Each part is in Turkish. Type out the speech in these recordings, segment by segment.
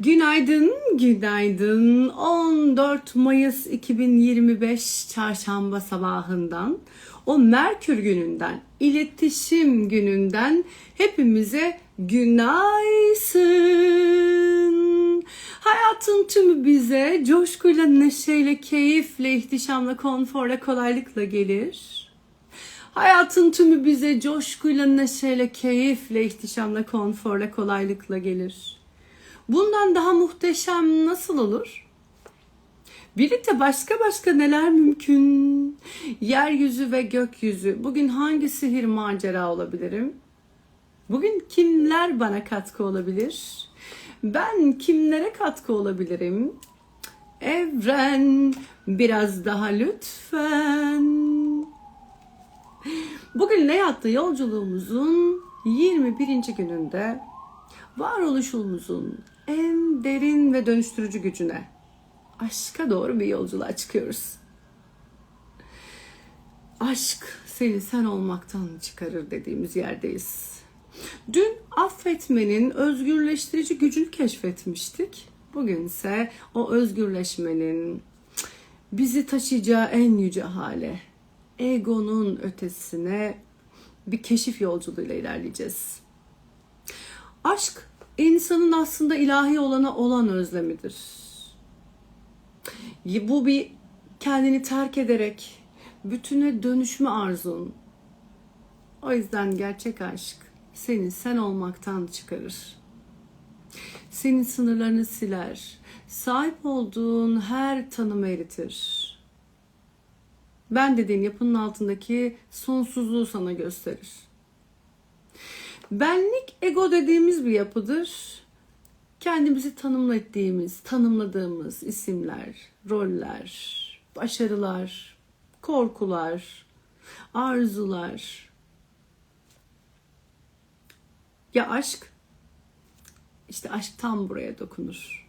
Günaydın, günaydın. 14 Mayıs 2025 Çarşamba sabahından, o Merkür gününden, iletişim gününden hepimize günaysın. Hayatın tümü bize coşkuyla, neşeyle, keyifle, ihtişamla, konforla, kolaylıkla gelir. Hayatın tümü bize coşkuyla, neşeyle, keyifle, ihtişamla, konforla, kolaylıkla gelir. Bundan daha muhteşem nasıl olur? Birlikte başka başka neler mümkün? Yeryüzü ve gökyüzü. Bugün hangi sihir macera olabilirim? Bugün kimler bana katkı olabilir? Ben kimlere katkı olabilirim? Evren biraz daha lütfen. Bugün ne yattı yolculuğumuzun 21. gününde varoluşumuzun en derin ve dönüştürücü gücüne, aşka doğru bir yolculuğa çıkıyoruz. Aşk seni sen olmaktan çıkarır dediğimiz yerdeyiz. Dün affetmenin özgürleştirici gücünü keşfetmiştik. Bugünse o özgürleşmenin bizi taşıyacağı en yüce hale, egonun ötesine bir keşif yolculuğuyla ilerleyeceğiz. Aşk insanın aslında ilahi olana olan özlemidir. Bu bir kendini terk ederek bütüne dönüşme arzun. O yüzden gerçek aşk seni sen olmaktan çıkarır. Senin sınırlarını siler. Sahip olduğun her tanımı eritir. Ben dediğin yapının altındaki sonsuzluğu sana gösterir. Benlik ego dediğimiz bir yapıdır. Kendimizi tanımladığımız, tanımladığımız isimler, roller, başarılar, korkular, arzular. Ya aşk? İşte aşk tam buraya dokunur.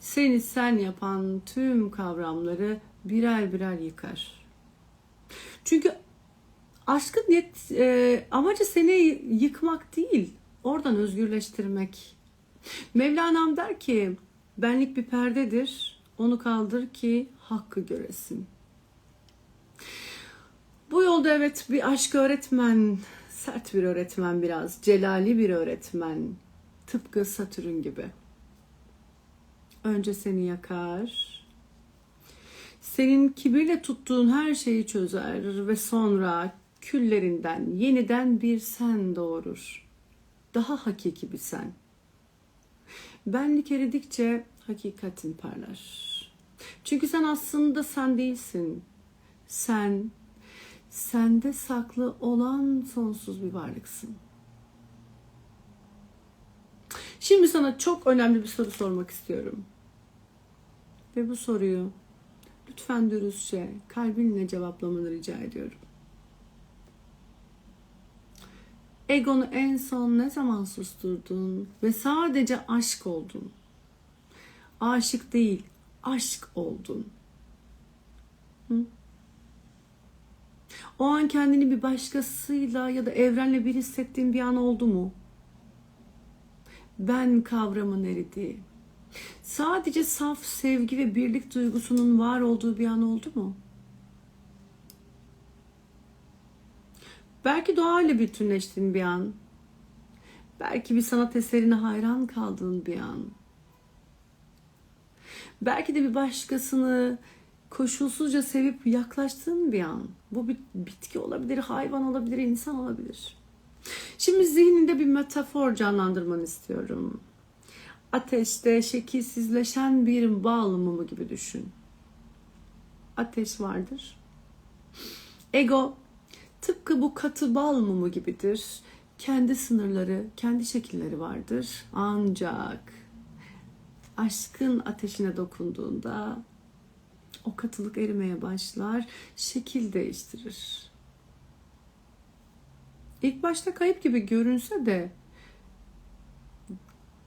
Seni sen yapan tüm kavramları birer birer yıkar. Çünkü aşkın niyet, e, amacı seni yıkmak değil, oradan özgürleştirmek. Mevlana'm der ki, benlik bir perdedir, onu kaldır ki hakkı göresin. Bu yolda evet bir aşk öğretmen, sert bir öğretmen biraz, celali bir öğretmen, tıpkı Satürn gibi. Önce seni yakar, senin kibirle tuttuğun her şeyi çözer ve sonra küllerinden yeniden bir sen doğurur. Daha hakiki bir sen. Benlik eridikçe hakikatin parlar. Çünkü sen aslında sen değilsin. Sen, sende saklı olan sonsuz bir varlıksın. Şimdi sana çok önemli bir soru sormak istiyorum. Ve bu soruyu lütfen dürüstçe, kalbinle cevaplamanı rica ediyorum. Egonu en son ne zaman susturdun ve sadece aşk oldun? Aşık değil, aşk oldun. Hı? O an kendini bir başkasıyla ya da evrenle bir hissettiğin bir an oldu mu? Ben kavramı eridi. Sadece saf sevgi ve birlik duygusunun var olduğu bir an oldu mu? Belki doğayla bütünleştiğin bir an. Belki bir sanat eserine hayran kaldığın bir an. Belki de bir başkasını koşulsuzca sevip yaklaştığın bir an. Bu bir bitki olabilir, hayvan olabilir, insan olabilir. Şimdi zihninde bir metafor canlandırmanı istiyorum. Ateşte şekilsizleşen bir bal mumu gibi düşün. Ateş vardır. Ego tıpkı bu katı bal mumu gibidir. Kendi sınırları, kendi şekilleri vardır. Ancak aşkın ateşine dokunduğunda o katılık erimeye başlar, şekil değiştirir. İlk başta kayıp gibi görünse de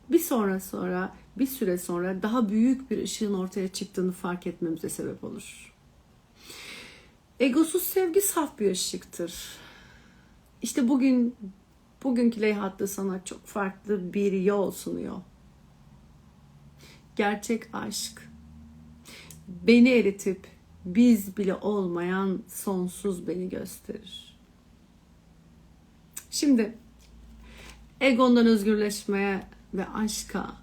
bir sonra sonra bir süre sonra daha büyük bir ışığın ortaya çıktığını fark etmemize sebep olur. Egosuz sevgi saf bir ışıktır. İşte bugün bugünkü leyhatta sana çok farklı bir yol sunuyor. gerçek aşk beni eritip biz bile olmayan sonsuz beni gösterir. Şimdi egondan özgürleşmeye ve aşka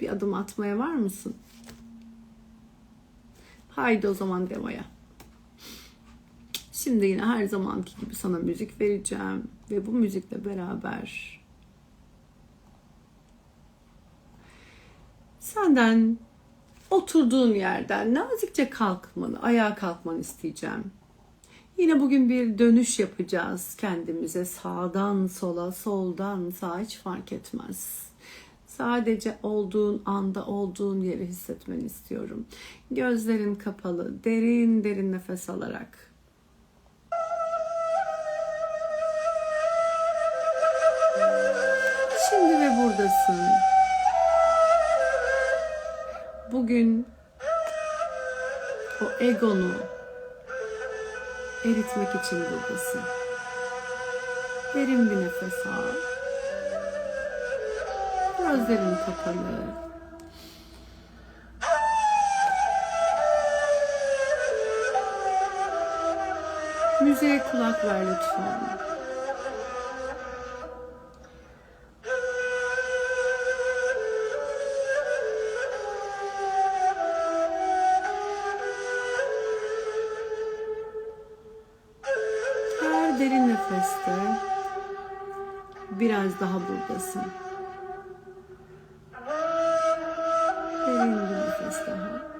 bir adım atmaya var mısın? Haydi o zaman demoya. Şimdi yine her zamanki gibi sana müzik vereceğim ve bu müzikle beraber senden oturduğun yerden nazikçe kalkmanı, ayağa kalkmanı isteyeceğim. Yine bugün bir dönüş yapacağız kendimize sağdan sola, soldan sağa hiç fark etmez. Sadece olduğun anda olduğun yeri hissetmeni istiyorum. Gözlerin kapalı, derin derin nefes alarak. Buradasın. Bugün o egonu eritmek için buradasın. Derin bir nefes al. Gözlerin kapalı. Müziğe kulak ver lütfen. Biraz daha buradasın. Derin bir nefes daha.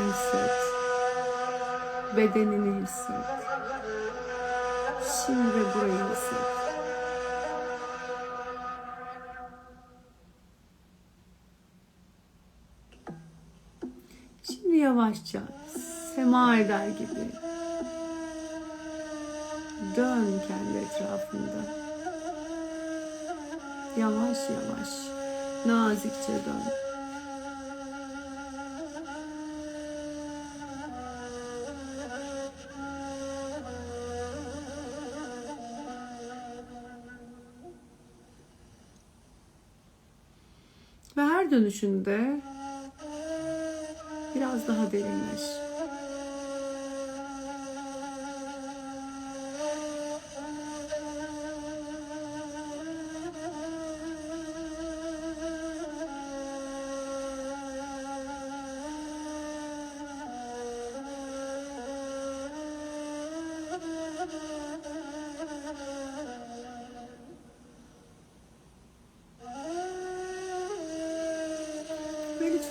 Ayaklarını hisset. Bedenini hisset. Şimdi ve burayı hisset. Şimdi yavaşça sema eder gibi dön kendi etrafında. Yavaş yavaş, nazikçe dön. Dönüşünde biraz daha derinleş.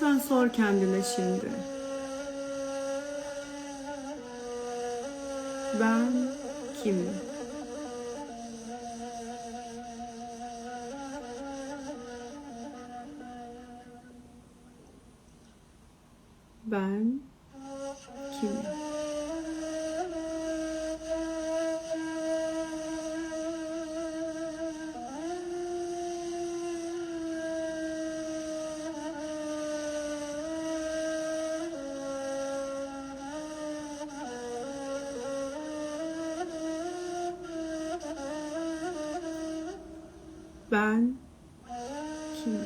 Lütfen sor kendine şimdi. Ben kimim? Ben kimim?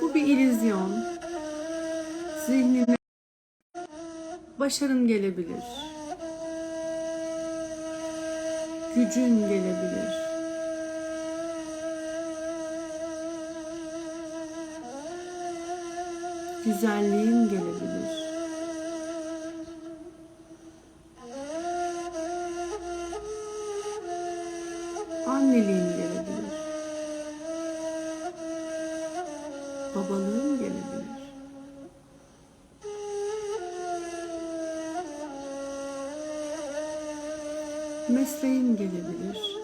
Bu bir illüzyon. Zihnine başarın gelebilir. Gücün gelebilir. Güzelliğin gelebilir. Anneliğim gelebilir. Babalığım gelebilir. Mesleğim gelebilir.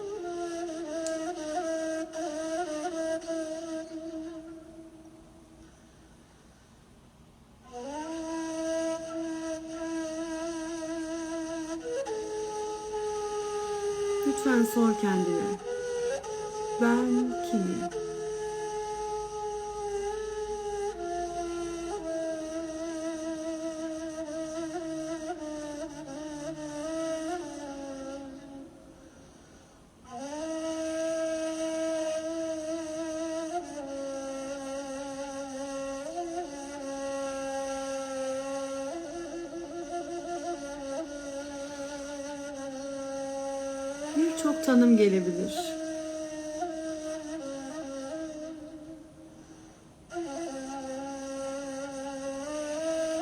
Lütfen sor kendine. Ben kimim? Birçok tanım gelebilir.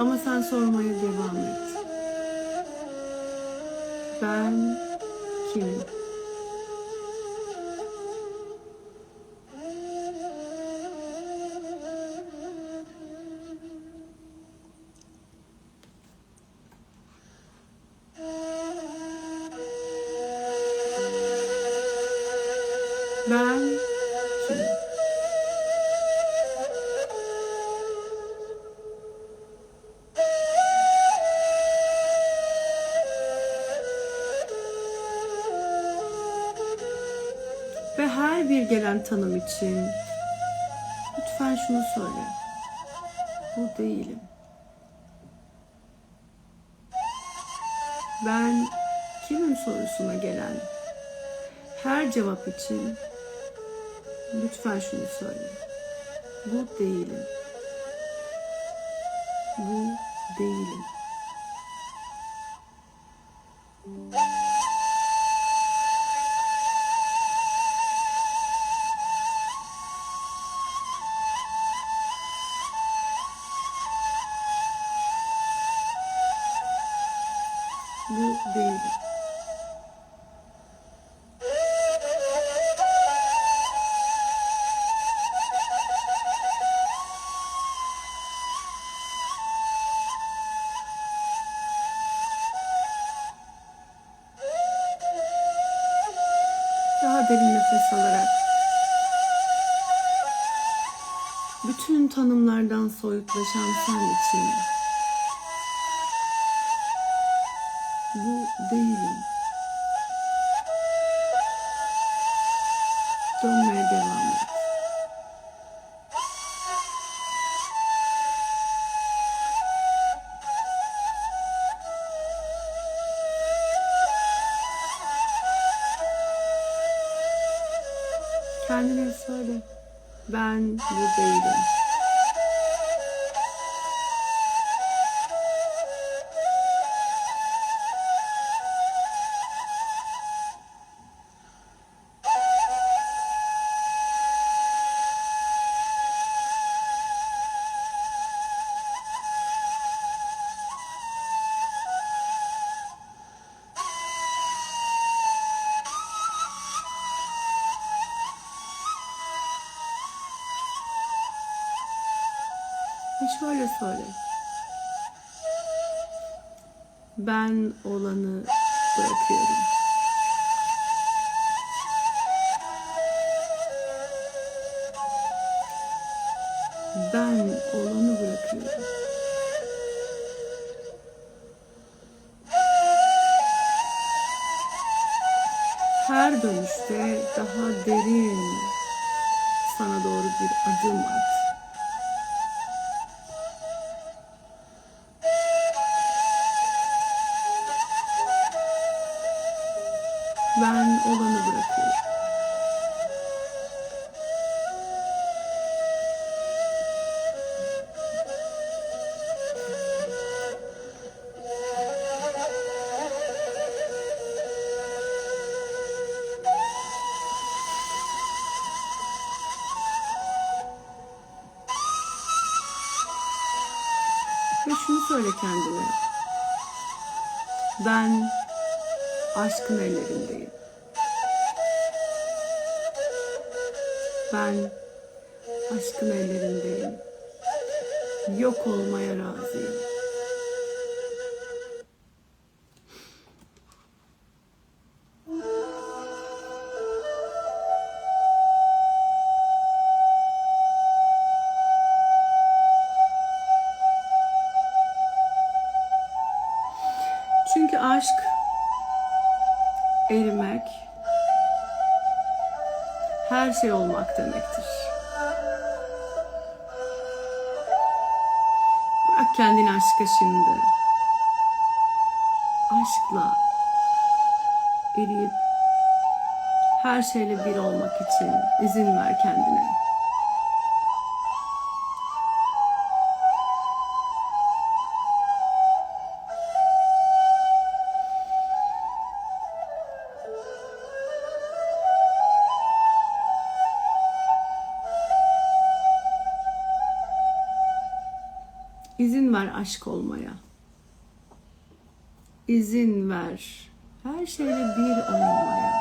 Ama sen sormaya devam et. Ben kimim? Ve her bir gelen tanım için lütfen şunu söyle. Bu değilim. Ben kimim sorusuna gelen her cevap için lütfen şunu söyle. Bu değilim. Bu değilim. Bu değilim. Daha derin nefes alarak bütün tanımlardan soyutlaşan sen için bu değilim. Dönmeye devam et. Kendine söyle. Ben bu değilim. Şöyle söyle. Ben olanı bırakıyorum. Ben olanı bırakıyorum. Her dönüşte daha derin sana doğru bir adım at. Söyle kendine. Ben aşkın ellerindeyim. Ben aşkın ellerindeyim. Yok olmaya razıyım. Aşk erimek, her şey olmak demektir. Bırak kendini aşka şimdi. Aşkla eriyip her şeyle bir olmak için izin ver kendine. İzin ver aşk olmaya. İzin ver her şeyle bir olmaya.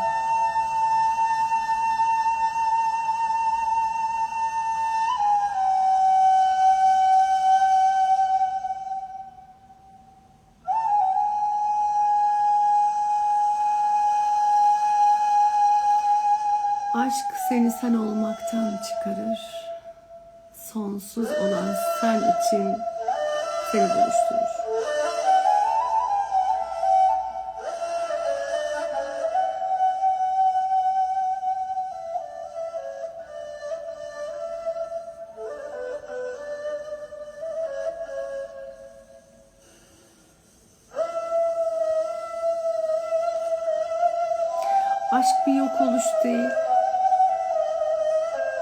Aşk seni sen olmaktan çıkarır. Sonsuz olan sen için seni buluşturur. Aşk bir yok oluş değil,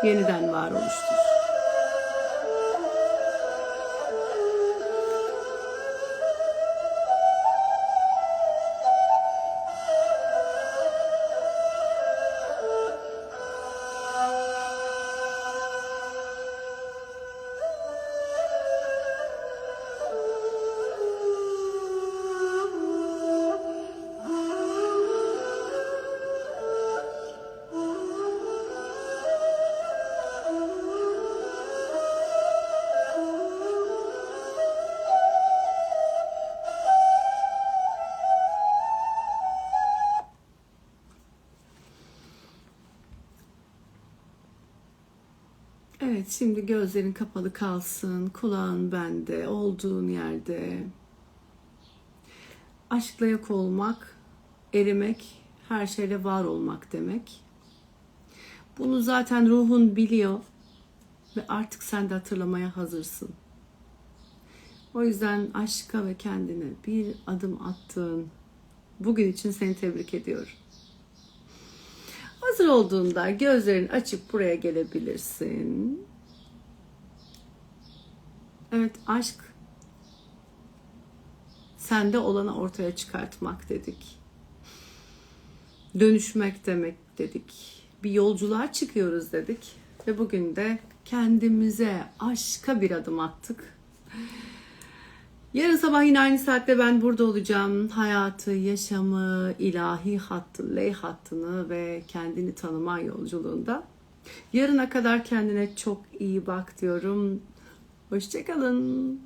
yeniden varoluştur. Evet, şimdi gözlerin kapalı kalsın, kulağın bende, olduğun yerde. Aşkla yok olmak, erimek, her şeyle var olmak demek. Bunu zaten ruhun biliyor ve artık sen de hatırlamaya hazırsın. O yüzden aşka ve kendine bir adım attığın bugün için seni tebrik ediyorum. Hazır olduğunda gözlerini açıp buraya gelebilirsin. Evet aşk sende olanı ortaya çıkartmak dedik. Dönüşmek demek dedik. Bir yolculuğa çıkıyoruz dedik. Ve bugün de kendimize aşka bir adım attık. Yarın sabah yine aynı saatte ben burada olacağım. Hayatı, yaşamı, ilahi hattı, ley hattını ve kendini tanıma yolculuğunda. Yarına kadar kendine çok iyi bak diyorum. Hoşçakalın.